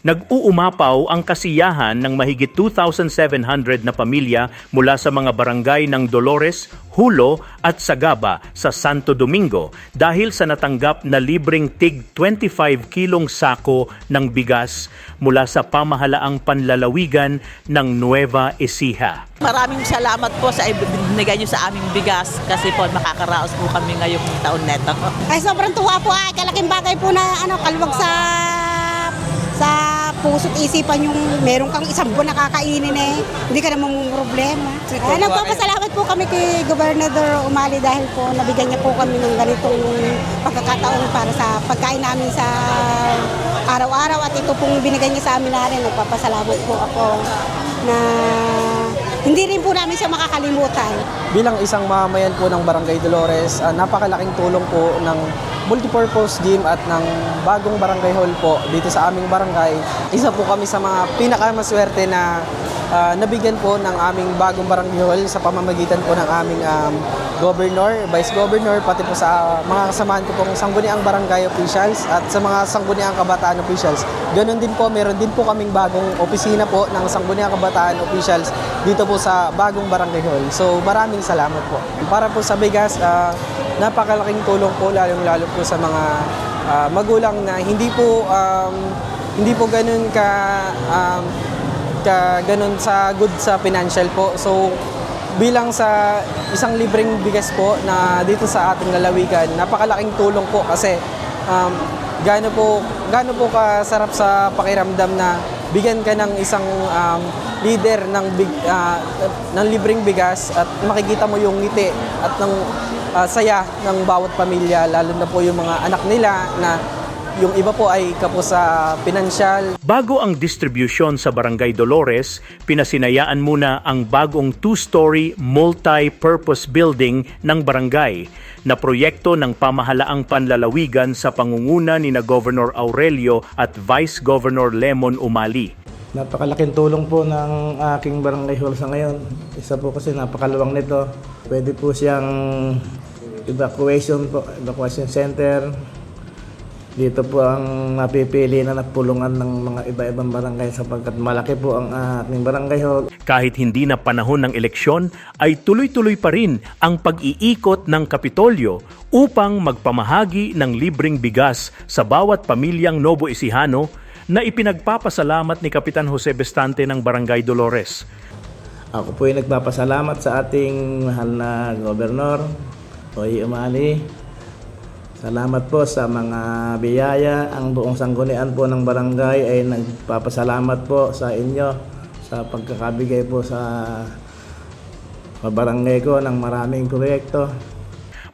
Nag-uumapaw ang kasiyahan ng mahigit 2,700 na pamilya mula sa mga barangay ng Dolores, Hulo at Sagaba sa Santo Domingo dahil sa natanggap na libreng tig 25 kilong sako ng bigas mula sa pamahalaang panlalawigan ng Nueva Ecija. Maraming salamat po sa ibinigay niyo sa aming bigas kasi po makakaraos po kami ngayong taon neto. Ay sobrang tuwa po ay kalaking bagay po na ano kaluwag sa sa puso't isipan yung meron kang isang buwan nakakainin eh. Hindi ka naman problema. Ay, nagpapasalamat po kami kay Governor Umali dahil po nabigyan niya po kami ng ganitong pagkakataon para sa pagkain namin sa araw-araw at ito pong binigay niya sa amin na rin. Nagpapasalamat po ako na hindi rin po namin siya makakalimutan. bilang isang mamayan po ng Barangay Dolores, ah, napakalaking tulong po ng multipurpose gym at ng bagong barangay hall po dito sa aming barangay. Isa po kami sa mga pinakamaswerte na ah, nabigyan po ng aming bagong barangay hall sa pamamagitan po ng aming um, governor, vice governor, pati po sa mga kasamahan ko pong sangguniang barangay officials at sa mga sangguniang kabataan officials. Ganon din po, meron din po kaming bagong opisina po ng sangguniang kabataan officials dito po sa bagong barangay hall. So maraming salamat po. Para po sa bigas, ah, napakalaking tulong po lalong-lalo po sa mga ah, magulang na hindi po um, hindi po ganun ka um, ka ganun sa good sa financial po. So bilang sa isang libreng bigas po na dito sa ating lalawigan, napakalaking tulong po kasi um, gaano po gaano po kasarap sa pakiramdam na bigyan ka ng isang um, leader ng big ah, ng libreng bigas at makikita mo yung ngiti at ng ah, saya ng bawat pamilya lalo na po yung mga anak nila na yung iba po ay kapos sa pinansyal, Bago ang distribution sa Barangay Dolores, pinasinayaan muna ang bagong two-story multi-purpose building ng barangay na proyekto ng pamahalaang panlalawigan sa pangunguna ni na Governor Aurelio at Vice Governor Lemon Umali. Napakalaking tulong po ng aking barangay hall sa ngayon. Isa po kasi napakaluwang nito. Pwede po siyang evacuation po, evacuation center. Dito po ang napipili na napulungan ng mga iba-ibang barangay sapagkat malaki po ang aking barangay hall. Kahit hindi na panahon ng eleksyon, ay tuloy-tuloy pa rin ang pag-iikot ng Kapitolyo upang magpamahagi ng libreng bigas sa bawat pamilyang Novo Ecijano na ipinagpapasalamat ni Kapitan Jose Bestante ng Barangay Dolores. Ako po ay nagpapasalamat sa ating mahal na gobernador, Oy Umali. Salamat po sa mga biyaya. Ang buong sanggunian po ng barangay ay nagpapasalamat po sa inyo sa pagkakabigay po sa barangay ko ng maraming proyekto.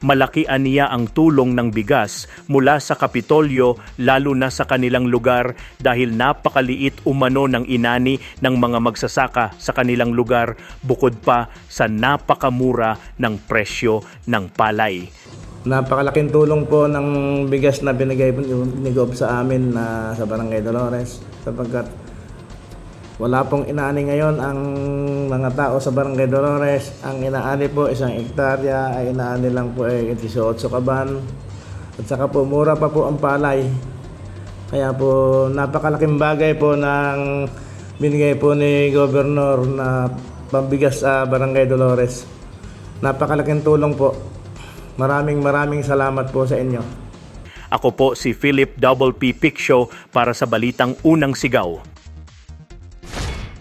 Malaki aniya ang tulong ng bigas mula sa Kapitolyo lalo na sa kanilang lugar dahil napakaliit umano ng inani ng mga magsasaka sa kanilang lugar bukod pa sa napakamura ng presyo ng palay. Napakalaking tulong po ng bigas na binigay po ni Gob sa amin na sa Barangay Dolores sapagkat wala pong inaani ngayon ang mga tao sa Barangay Dolores. Ang inaani po isang ektarya ay inaani lang po ay 18 kaban at saka po mura pa po ang palay. Kaya po napakalaking bagay po ng binigay po ni Governor na pambigas sa Barangay Dolores. Napakalaking tulong po. Maraming maraming salamat po sa inyo. Ako po si Philip Double P Piccio para sa Balitang Unang Sigaw.